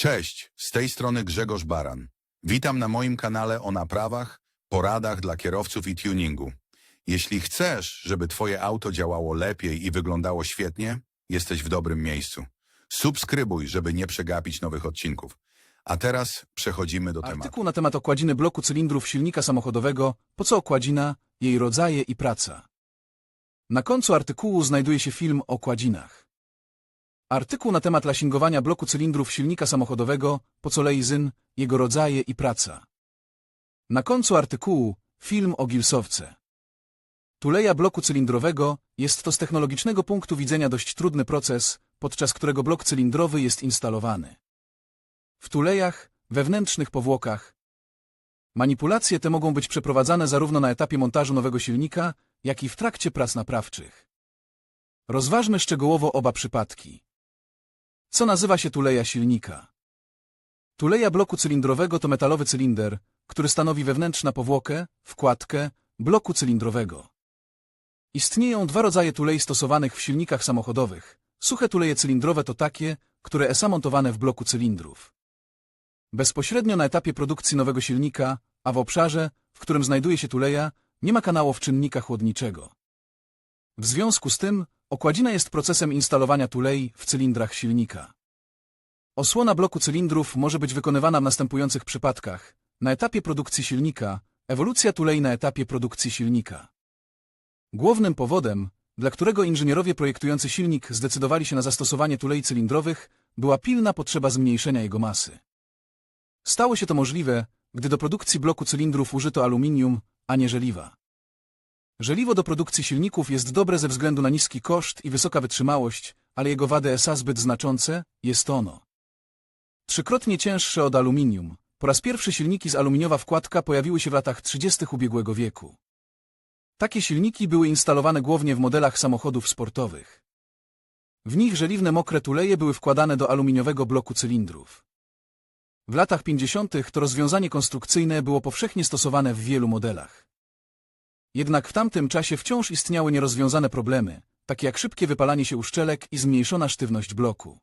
Cześć, z tej strony Grzegorz Baran. Witam na moim kanale o naprawach, poradach dla kierowców i tuningu. Jeśli chcesz, żeby Twoje auto działało lepiej i wyglądało świetnie, jesteś w dobrym miejscu. Subskrybuj, żeby nie przegapić nowych odcinków. A teraz przechodzimy do tematu. Artykuł na temat okładziny bloku cylindrów silnika samochodowego, po co okładzina, jej rodzaje i praca. Na końcu artykułu znajduje się film o okładzinach. Artykuł na temat lasingowania bloku cylindrów silnika samochodowego, po co lejzyn, jego rodzaje i praca. Na końcu artykułu film o gilsowce. Tuleja bloku cylindrowego jest to z technologicznego punktu widzenia dość trudny proces, podczas którego blok cylindrowy jest instalowany. W tulejach, wewnętrznych powłokach. Manipulacje te mogą być przeprowadzane zarówno na etapie montażu nowego silnika, jak i w trakcie prac naprawczych. Rozważmy szczegółowo oba przypadki. Co nazywa się tuleja silnika? Tuleja bloku cylindrowego to metalowy cylinder, który stanowi wewnętrzna powłokę, wkładkę, bloku cylindrowego. Istnieją dwa rodzaje tulei stosowanych w silnikach samochodowych. Suche tuleje cylindrowe to takie, które są montowane w bloku cylindrów. Bezpośrednio na etapie produkcji nowego silnika, a w obszarze, w którym znajduje się tuleja, nie ma kanałów czynnika chłodniczego. W związku z tym, okładzina jest procesem instalowania tulei w cylindrach silnika. Osłona bloku cylindrów może być wykonywana w następujących przypadkach. Na etapie produkcji silnika, ewolucja tulei na etapie produkcji silnika. Głównym powodem, dla którego inżynierowie projektujący silnik zdecydowali się na zastosowanie tulei cylindrowych, była pilna potrzeba zmniejszenia jego masy. Stało się to możliwe, gdy do produkcji bloku cylindrów użyto aluminium, a nie żeliwa. Żeliwo do produkcji silników jest dobre ze względu na niski koszt i wysoka wytrzymałość, ale jego wady SA zbyt znaczące, jest ono. Trzykrotnie cięższe od aluminium. Po raz pierwszy silniki z aluminiowa wkładka pojawiły się w latach 30. ubiegłego wieku. Takie silniki były instalowane głównie w modelach samochodów sportowych. W nich żeliwne mokre tuleje były wkładane do aluminiowego bloku cylindrów. W latach 50. to rozwiązanie konstrukcyjne było powszechnie stosowane w wielu modelach. Jednak w tamtym czasie wciąż istniały nierozwiązane problemy, takie jak szybkie wypalanie się uszczelek i zmniejszona sztywność bloku.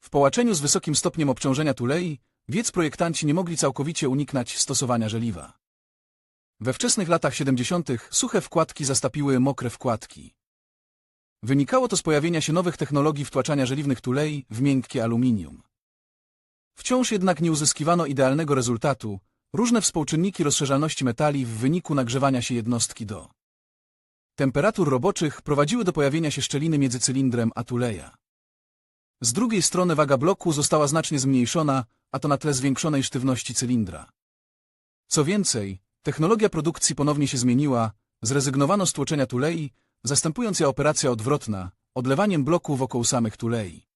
W połączeniu z wysokim stopniem obciążenia tulei, wiec projektanci nie mogli całkowicie uniknąć stosowania żeliwa. We wczesnych latach 70. suche wkładki zastąpiły mokre wkładki. Wynikało to z pojawienia się nowych technologii wtłaczania żeliwnych tulei w miękkie aluminium. Wciąż jednak nie uzyskiwano idealnego rezultatu, różne współczynniki rozszerzalności metali w wyniku nagrzewania się jednostki do temperatur roboczych prowadziły do pojawienia się szczeliny między cylindrem a tuleja. Z drugiej strony waga bloku została znacznie zmniejszona, a to na tle zwiększonej sztywności cylindra. Co więcej, technologia produkcji ponownie się zmieniła, zrezygnowano z tłoczenia tulei, zastępując je operacja odwrotna, odlewaniem bloku wokół samych tulei.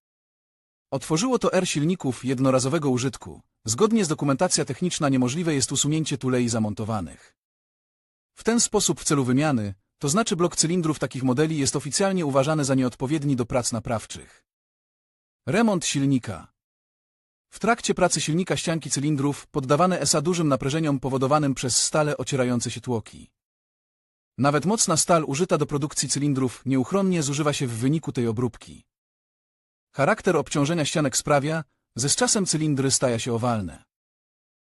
Otworzyło to R silników jednorazowego użytku. Zgodnie z dokumentacja techniczna niemożliwe jest usunięcie tulei zamontowanych. W ten sposób w celu wymiany, to znaczy blok cylindrów takich modeli jest oficjalnie uważany za nieodpowiedni do prac naprawczych. Remont silnika W trakcie pracy silnika ścianki cylindrów poddawane SA dużym naprężeniom powodowanym przez stale ocierające się tłoki. Nawet mocna stal użyta do produkcji cylindrów nieuchronnie zużywa się w wyniku tej obróbki. Charakter obciążenia ścianek sprawia, że z czasem cylindry stają się owalne.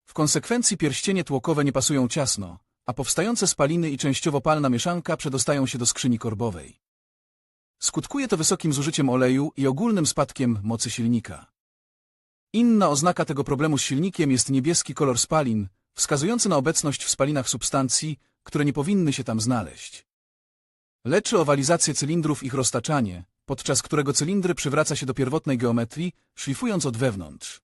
W konsekwencji pierścienie tłokowe nie pasują ciasno, a powstające spaliny i częściowo palna mieszanka przedostają się do skrzyni korbowej. Skutkuje to wysokim zużyciem oleju i ogólnym spadkiem mocy silnika. Inna oznaka tego problemu z silnikiem jest niebieski kolor spalin, wskazujący na obecność w spalinach substancji, które nie powinny się tam znaleźć. Leczy owalizację cylindrów ich roztaczanie, podczas którego cylindry przywraca się do pierwotnej geometrii, szlifując od wewnątrz.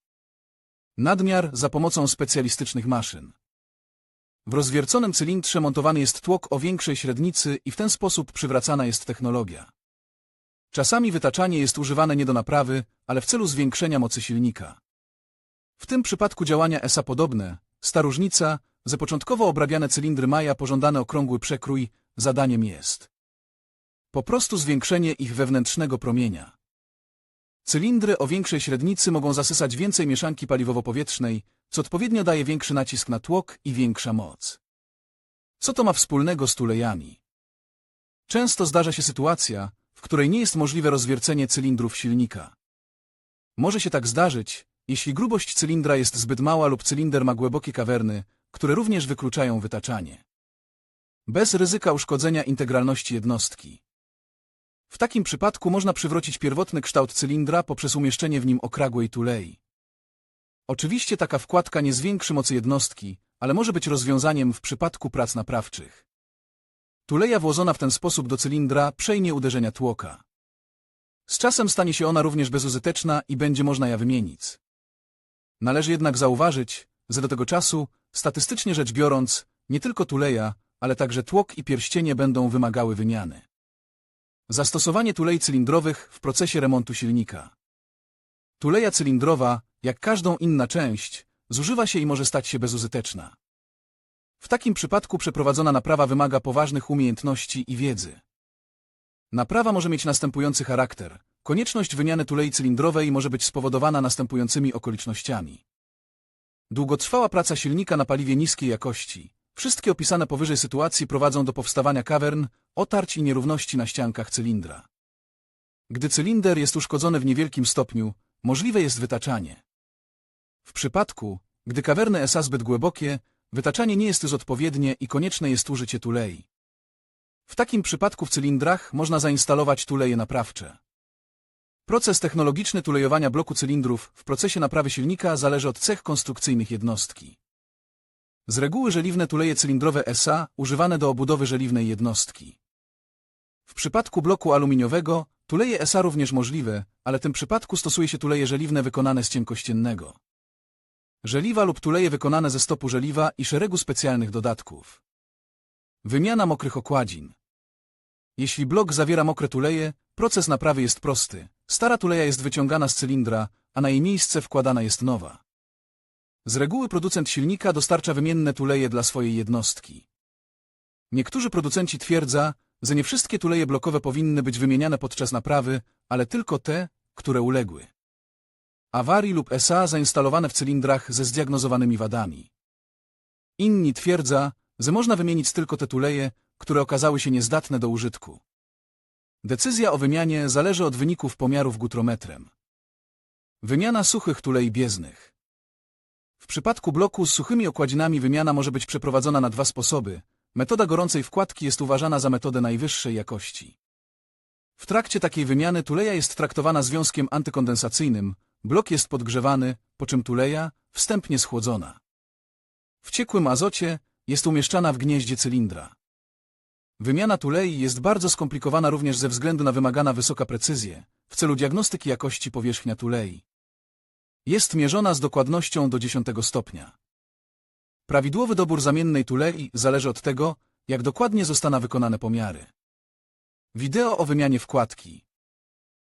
Nadmiar za pomocą specjalistycznych maszyn. W rozwierconym cylindrze montowany jest tłok o większej średnicy i w ten sposób przywracana jest technologia. Czasami wytaczanie jest używane nie do naprawy, ale w celu zwiększenia mocy silnika. W tym przypadku działania ESA podobne, sta różnica, że początkowo obrabiane cylindry maja pożądany okrągły przekrój, zadaniem jest po prostu zwiększenie ich wewnętrznego promienia. Cylindry o większej średnicy mogą zasysać więcej mieszanki paliwowo-powietrznej, co odpowiednio daje większy nacisk na tłok i większa moc. Co to ma wspólnego z tulejami? Często zdarza się sytuacja, w której nie jest możliwe rozwiercenie cylindrów silnika. Może się tak zdarzyć, Jeśli grubość cylindra jest zbyt mała lub cylinder ma głębokie kawerny, które również wykluczają wytaczanie. Bez ryzyka uszkodzenia integralności jednostki. W takim przypadku można przywrócić pierwotny kształt cylindra poprzez umieszczenie w nim okragłej tulei. Oczywiście taka wkładka nie zwiększy mocy jednostki, ale może być rozwiązaniem w przypadku prac naprawczych. Tuleja włożona w ten sposób do cylindra przejmie uderzenia tłoka. Z czasem stanie się ona również bezużyteczna i będzie można ją wymienić. Należy jednak zauważyć, że do tego czasu, statystycznie rzecz biorąc, nie tylko tuleja, ale także tłok i pierścienie będą wymagały wymiany. Zastosowanie tulei cylindrowych w procesie remontu silnika. Tuleja cylindrowa, jak każdą inna część, zużywa się i może stać się bezużyteczna. W takim przypadku przeprowadzona naprawa wymaga poważnych umiejętności i wiedzy. Naprawa może mieć następujący charakter. Konieczność wymiany tulei cylindrowej może być spowodowana następującymi okolicznościami. Długotrwała praca silnika na paliwie niskiej jakości. Wszystkie opisane powyżej sytuacje prowadzą do powstawania kawern, otarć i nierówności na ściankach cylindra. Gdy cylinder jest uszkodzony w niewielkim stopniu, możliwe jest wytaczanie. W przypadku, gdy kawerny SA zbyt głębokie, wytaczanie nie jest już odpowiednie i konieczne jest użycie tulei. W takim przypadku w cylindrach można zainstalować tuleje naprawcze. Proces technologiczny tulejowania bloku cylindrów w procesie naprawy silnika zależy od cech konstrukcyjnych jednostki. Z reguły żeliwne tuleje cylindrowe SA używane do obudowy żeliwnej jednostki. W przypadku bloku aluminiowego tuleje SA również możliwe, ale w tym przypadku stosuje się tuleje żeliwne wykonane z cienkościennego. Żeliwa lub tuleje wykonane ze stopu żeliwa i szeregu specjalnych dodatków. Wymiana mokrych okładzin. Jeśli blok zawiera mokre tuleje, proces naprawy jest prosty. Stara tuleja jest wyciągana z cylindra, a na jej miejsce wkładana jest nowa. Z reguły producent silnika dostarcza wymienne tuleje dla swojej jednostki. Niektórzy producenci twierdza, że nie wszystkie tuleje blokowe powinny być wymieniane podczas naprawy, ale tylko te, które uległy. Awarii lub SA zainstalowane w cylindrach ze zdiagnozowanymi wadami. Inni twierdza, że można wymienić tylko te tuleje, które okazały się niezdatne do użytku. Decyzja o wymianie zależy od wyników pomiarów gutrometrem. Wymiana suchych tulei bieżnych. W przypadku bloku z suchymi okładzinami wymiana może być przeprowadzona na dwa sposoby. Metoda gorącej wkładki jest uważana za metodę najwyższej jakości. W trakcie takiej wymiany tuleja jest traktowana związkiem antykondensacyjnym, blok jest podgrzewany, po czym tuleja, wstępnie schłodzona. W ciekłym azocie jest umieszczana w gnieździe cylindra. Wymiana tulei jest bardzo skomplikowana również ze względu na wymagana wysoka precyzję w celu diagnostyki jakości powierzchnia tulei. Jest mierzona z dokładnością do 10 stopnia. Prawidłowy dobór zamiennej tulei zależy od tego, jak dokładnie zostaną wykonane pomiary. Wideo o wymianie wkładki.